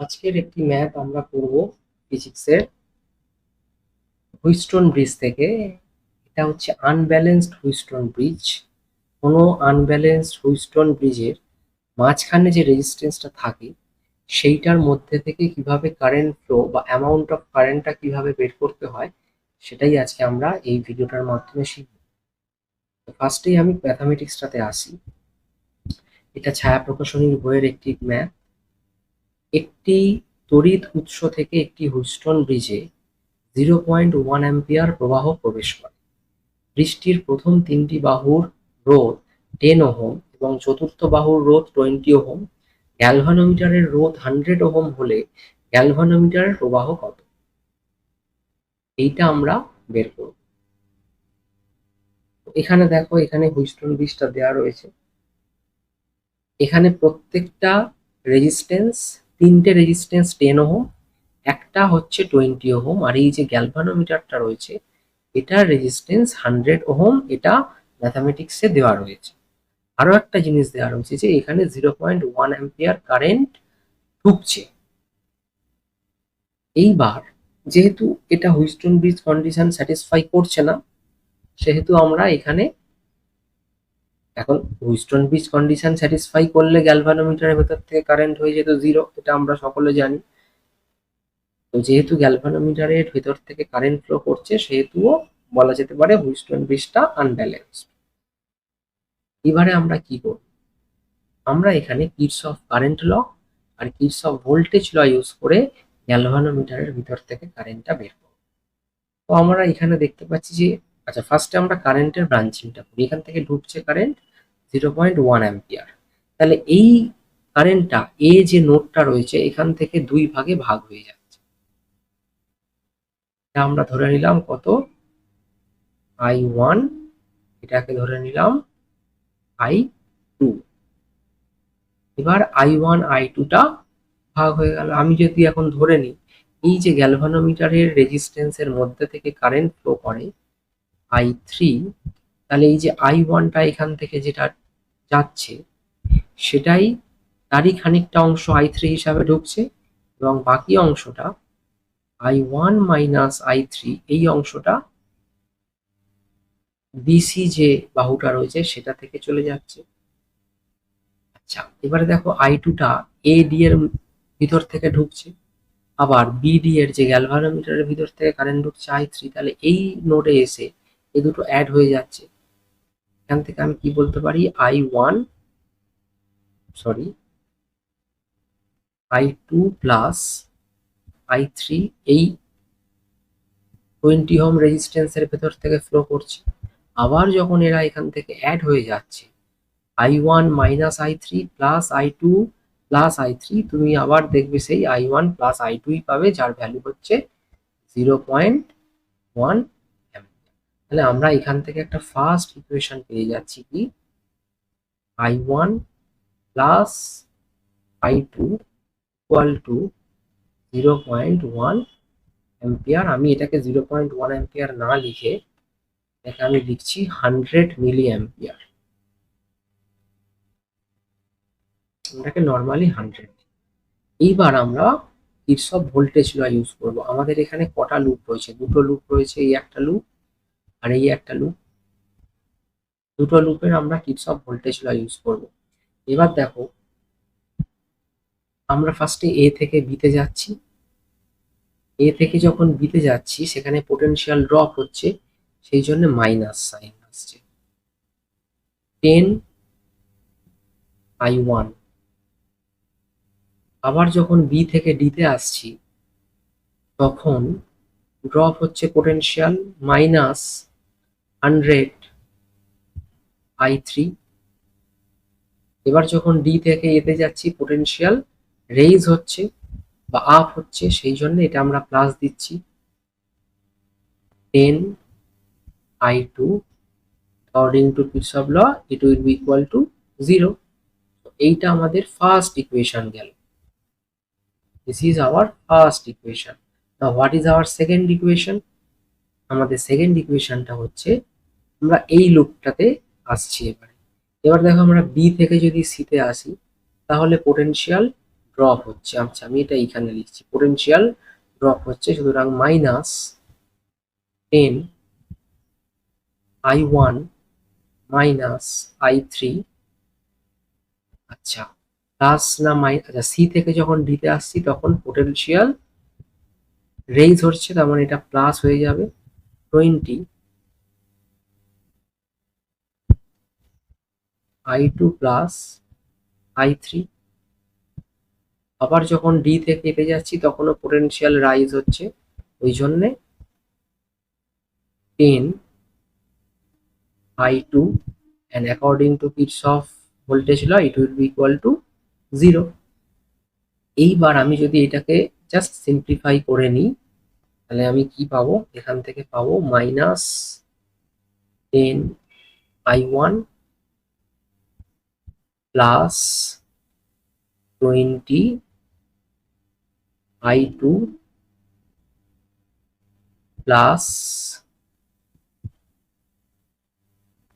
আজকের একটি ম্যাপ আমরা করব ফিজিক্সের হুইস্টন ব্রিজ থেকে, এটা হচ্ছে আনব্যালেন্সড হুইস্টন ব্রিজ কোনো আনব্যালেন্সড হুইস্টন ব্রিজের মাঝখানে যে রেজিস্ট্যান্সটা থাকে, সেইটার মধ্যে থেকে কীভাবে কারেন্ট ফ্লো বা অ্যামাউন্ট অফ কারেন্টটা কীভাবে বের করতে হয়, সেটাই আজকে আমরা এই ভিডিওটার মাধ্যমে শিখব। তো ফার্স্টেই আমি ম্যাথামেটিক্সটাতে আসি। এটা ছায়া প্রকাশনীর বইয়ের একটি ম্যাপ একটি তড়িৎ উৎস থেকে একটি হুইস্টন ব্রিজে জিরো পয়েন্ট ওয়ান অ্যাম্পিয়ার প্রবাহ প্রবেশ করে। ব্রিজটির প্রথম তিনটি বাহুর রোধ টেন ওহম এবং চতুর্থ বাহুর রোধ টোয়েন্টি ওহম। গ্যালভানোমিটারের রোধ হান্ড্রেড ওহম হলে গ্যালভানোমিটারের প্রবাহ কত? এইটা আমরা বের করব। এখানে দেখো, এখানে হুইস্টন ব্রিজটা দেওয়া রয়েছে। এখানে প্রত্যেকটা রেজিস্ট্যান্স তিনটে রেজিস্ট্যান্স টেন ওহম, একটা হচ্ছে টোয়েন্টি ওহম, আর এই যে গ্যালভানোমিটারটা রয়েছে, এটার রেজিস্ট্যান্স হান্ড্রেড ওহম, এটা ম্যাথামেটিক্সে দেওয়া রয়েছে। আরও একটা জিনিস দেওয়া রয়েছে যে এখানে zero point one ampere current ঢুকছে। এইবার যেহেতু এটা হুইস্টন ব্রিজ কন্ডিশন স্যাটিসফাই করছে না, সেহেতু আমরা এখানে এখন হুইস্টন ব্রিজ কন্ডিশন স্যাটিসফাই করলে গ্যালভানোমিটারের ভেতর থেকে কারেন্ট হয়ে যেত জিরো এটা আমরা সকলে জানি। তো যেহেতু গ্যালভানোমিটারের ভেতর থেকে কারেন্ট ফ্লো করছে, সেহেতুও বলা যেতে পারে হুইস্টন ব্রিজটা আনব্যালেন্সড এবারে আমরা কি করব? আমরা এখানে কিডস অফ কারেন্ট ল আর কিডস অফ ভোল্টেজ ল ইউজ করে গ্যালভানোমিটারের ভিতর থেকে কারেন্টটা বের করব। তো আমরা এখানে দেখতে পাচ্ছি যে আচ্ছা ফার্স্টে আমরা কারেন্টের ব্রাঞ্চিংটা করি। এখান থেকে ঢুকছে current zero point one ampere তাহলে এই কারেন্টটা এ যে নোটটা রয়েছে, এখান থেকে দুই ভাগে ভাগ হয়ে যাচ্ছে। আমরা ধরে নিলাম কত? আই ওয়ান এটাকে ধরে নিলাম আই টু এবার আই ওয়ান আই টুটা ভাগ হয়ে গেল। আমি যদি এখন ধরে নিই, এই যে গ্যালভানোমিটারের রেজিস্ট্যান্সের মধ্যে থেকে কারেন্ট ফ্লো করে আই থ্রি তাহলে এই যে আই ওয়ানটা এখান থেকে যেটা যাচ্ছে, সেটাই তারই খানিকটা অংশ আই থ্রি হিসাবে ঢুকছে এবং বাকি অংশটা I one minus I three এই অংশটা বিসি যে বাহুটা রয়েছে সেটা থেকে চলে যাচ্ছে। আচ্ছা এবারে দেখো আই টুটা এ ডি এর ভিতর থেকে ঢুকছে, আবার বিডি এর যে গ্যালভানোমিটারের ভিতর থেকে কারেন্ট ঢুকছে আই থ্রি তাহলে এই নোডে এসে এই দুটো অ্যাড হয়ে যাচ্ছে। এখান থেকে আমি কি বলতে পারি? I one sorry I two plus I three এই টোয়েন্টি হোম রেজিস্ট্যান্সের ভেতর থেকে ফ্লো করছে। আবার যখন এরা এখান থেকে অ্যাড হয়ে যাচ্ছে I one minus I three plus I two plus I three তুমি আবার দেখবে সেই আই ওয়ান প্লাস আই টুই পাবে, যার ভ্যালু হচ্ছে জিরো পয়েন্ট ওয়ান তাহলে আমরা এখান থেকে একটা ফার্স্ট ইকুয়েশন পেয়ে যাচ্ছি কি? I one plus I two equal to zero point one ampere আমি এটাকে জিরো পয়েন্ট ওয়ান অ্যাম্পিয়ার না লিখে এটাকে আমি লিখছি হান্ড্রেড মিলি অ্যাম্পিয়ার এটাকে নর্মালি হান্ড্রেড এইবার আমরা কিরসফ ভোল্টেজ ল ইউজ করব। আমাদের এখানে কটা লুপ রয়েছে? দুটো লুপ রয়েছে, এই একটা লুপ আর এই একটা লুপ দুটো লুপের আমরা কিরসফ ভোল্টেজ ল ইউজ করব? এবার দেখো, আমরা ফার্স্টে এ থেকে বিতে যাচ্ছি। এ থেকে যখন বিতে যাচ্ছি, সেখানে পোটেনশিয়াল ড্রপ হচ্ছে, সেই জন্য মাইনাস সাইন আসছে। টেন আই ওয়ান আবার যখন বি থেকে ডিতে আসছি, তখন ড্রপ হচ্ছে potential minus hundred I three এবার যখন ডি থেকে এতে যাচ্ছি পোটেনশিয়াল রেইজ হচ্ছে বা আপ হচ্ছে, সেই জন্য এটা আমরা প্লাস দিচ্ছি ten I two according to Kirchhoff law it will be equal to zero এইটা আমাদের ফার্স্ট ইকুয়েশন গেল is our first equation. Now, what is our second equation? আমাদের সেকেন্ড ইকুয়েশনটা হচ্ছে আমরা এই লুপটাতে আসছি এবারে। এবার দেখো আমরা বি থেকে যদি সিতে আসি, তাহলে পোটেনশিয়াল ড্রপ হচ্ছে। আচ্ছা আমি এটা এইখানে লিখছি। পোটেনশিয়াল ড্রপ হচ্ছে, সুতরাং minus ten I one minus I three আচ্ছা প্লাস না মাই আচ্ছা সি থেকে যখন ডিতে আসছি, তখন পোটেনশিয়াল রেইজ হচ্ছে, তার মানে এটা প্লাস হয়ে যাবে। Twenty I two plus I three আবার যখন ডি থেকে এতে যাচ্ছি, তখনও পোটেনশিয়াল রাইজ হচ্ছে। ওই জন্যে ten I two and according to Kitts of voltage law it will be equal to zero এইবার আমি যদি এটাকে জাস্ট সিম্পলিফাই করে নিই, তাহলে আমি কি পাবো? এখান থেকে পাবো minus ten I one plus 20 I2 plus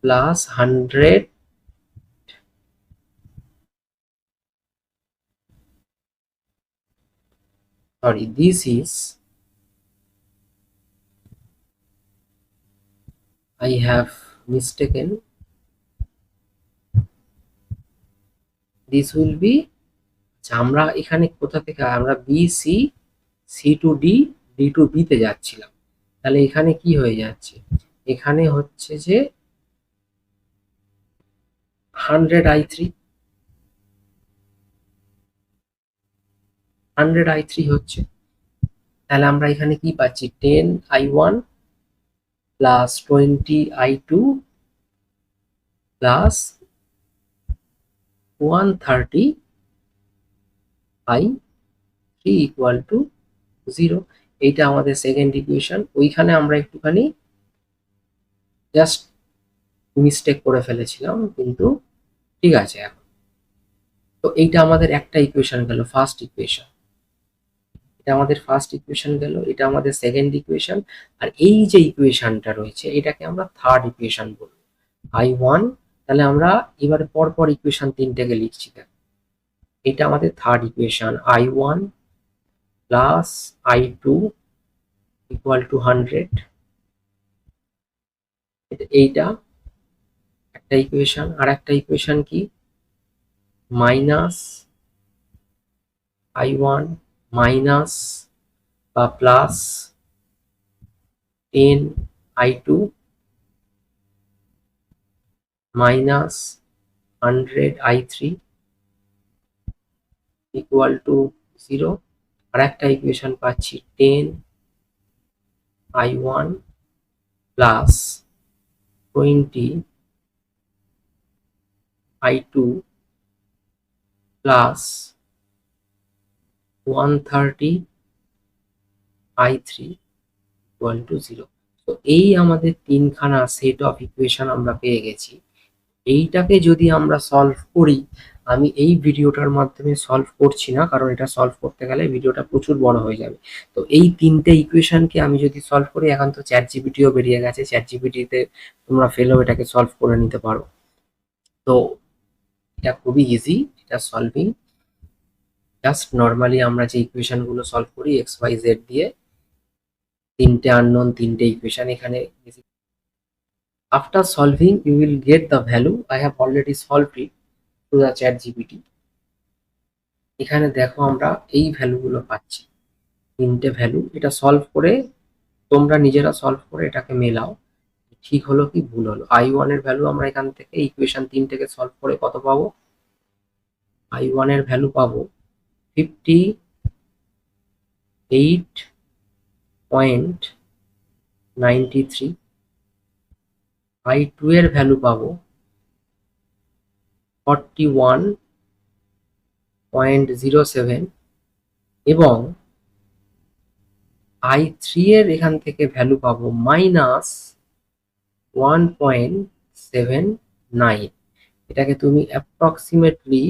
plus 100 sorry this is I have mistaken will be আচ্ছা আমরা এখানে কোথা থেকে, আমরা B C C to D D to B তে যাচ্ছিলাম। তাহলে এখানে কি হয়ে যাচ্ছে? এখানে হচ্ছে যে hundred I three hundred I three হচ্ছে। তাহলে আমরা এখানে কি পাচ্ছি? Ten I one plus twenty I two plus one thirty I three equal to zero এইটা আমাদের সেকেন্ড ইকুয়েশন ওইখানে আমরা একটুখানি জাস্ট মিস্টেক করে ফেলেছিলাম, কিন্তু ঠিক আছে এখন। তো এইটা আমাদের একটা ইকুয়েশন গেল ফার্স্ট ইকুয়েশন এটা আমাদের ফার্স্ট ইকুয়েশন গেল, এটা আমাদের সেকেন্ড ইকুয়েশন আর এই যে ইকুয়েশনটা রয়েছে, এটাকে আমরা থার্ড ইকুয়েশন বলব। আই ওয়ান তাহলে আমরা এবারে পরপর ইকুয়েশন তিনটাকে লিখছি দেখ এটা আমাদের third equation I one plus I two equal to hundred এইটা, একটা ইকুয়েশন আর একটা ইকুয়েশন কি? মাইনাস আই ওয়ান মাইনাস বা plus ten I two hundred I three equal to zero আর একটা ইকুয়েশন পাচ্ছি ten I one plus twenty I two plus one thirty I three equal to zero তো এই আমাদের তিনখানা set of equation আমরা পেয়ে গেছি। এইটাকে যদি আমরা সলভ করি, আমি এই ভিডিওটার মাধ্যমে সলভ করছি না, কারণ এটা সলভ করতে গেলে ভিডিওটা প্রচুর বড় হয়ে যাবে। তো এই তিনটে ইকুয়েশনকে আমি যদি সলভ করি, এখন তো চ্যাট জিপিটিও বেরিয়ে গেছে চ্যাট জিপিটিতে তোমরা ফেলেও এটাকে সলভ করে নিতে পারো। তো এটা খুবই ইজি এটা সলভিং জাস্ট নর্মালি আমরা যে ইকুয়েশনগুলো সলভ করি এক্স ওয়াই জেড দিয়ে, তিনটে আননোন তিনটে ইকুয়েশন এখানে after solving you will get the value I have already solve it to the ChatGPT এখানে দেখো আমরা এই ভ্যালুগুলো পাচ্ছি। তিনটে ভ্যালু এটা সলভ করে তোমরা নিজেরা সলভ করে এটাকে মেলাও। ঠিক হলো কি ভুল হলো? আই ওয়ানের ভ্যালু আমরা এখান থেকে ইকুয়েশন তিনটেকে সলভ করে কত পাবো? আই ওয়ানের ভ্যালু পাবো fifty eight point ninety three I two এর ভ্যালু পাবো। Forty one point zero seven এবং আই থ্রি এর এখান থেকে ভ্যালু পাবো minus one point seven nine এটাকে তুমি অ্যাপ্রক্সিমেটলি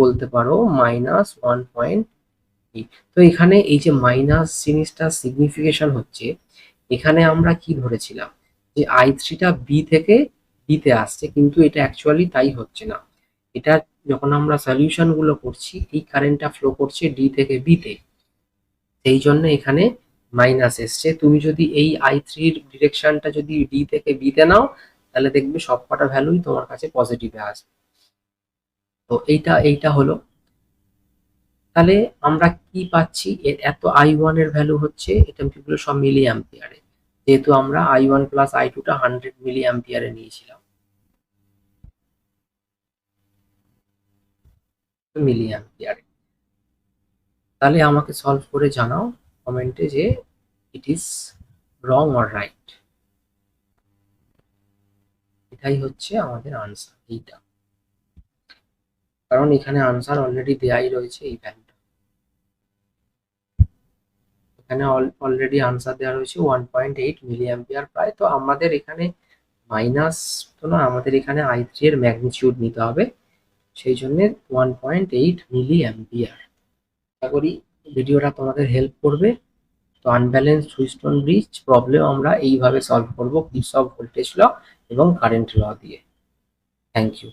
বলতে পারো মাইনাস ওয়ান পয়েন্ট তো এখানে এই যে মাইনাস জিনিসটা সিগনিফিকেশন হচ্ছে, এখানে আমরা কি ধরেছিলাম? যে আই থ্রিটা বি থেকে বিতে আসছে, কিন্তু এটা অ্যাকচুয়ালি তাই হচ্ছে না। এটা যখন আমরা সলিউশনগুলো করছি, এই কারেন্টটা ফ্লো করছে ডি থেকে বি তে। সেই জন্য এখানে মাইনাস এসছে। তুমি যদি এই আই থ্রির ডিরেকশনটা যদি ডি থেকে বি তে নাও, তাহলে দেখবে সবকটা ভ্যালুই তোমার কাছে পজিটিভে আসবে। তো এইটা এইটা হলো। তাহলে আমরা কি পাচ্ছি? এত আই ওয়ানের ভ্যালু হচ্ছে, এটা সব মিলি অ্যাম্পিয়ারে যেহেতু আমরা আই ওয়ান প্লাস আই টুটা হান্ড্রেড মিলি অ্যাম্পিয়ারে নিয়েছিলাম। মিলি অ্যাম্পিয়ারে তাহলে আমাকে সলভ করে জানাও কমেন্টে যে it is wrong or right এটাই হচ্ছে আমাদের আনসার এইটা। কারণ এখানে আনসার অলরেডি দেয়াই রয়েছে এই ভ্যালুটা এখানে অলরেডি আনসার দেওয়া রয়েছে one point eight milli ampere প্রায়। তো আমাদের এখানে মাইনাস তো না, আমাদের এখানে আই থ্রি এর ম্যাগনিটিউড নিতে হবে। সেই জন্যে one point eight milli ampere আশা করি ভিডিওটা তোমাদের হেল্প করবে। তো আনব্যালেন্স হুইস্টন ব্রিজ প্রবলেম আমরা এইভাবে সলভ করব কিস অফ ভোল্টেজ ল এবং কারেন্ট ল দিয়ে। Thank you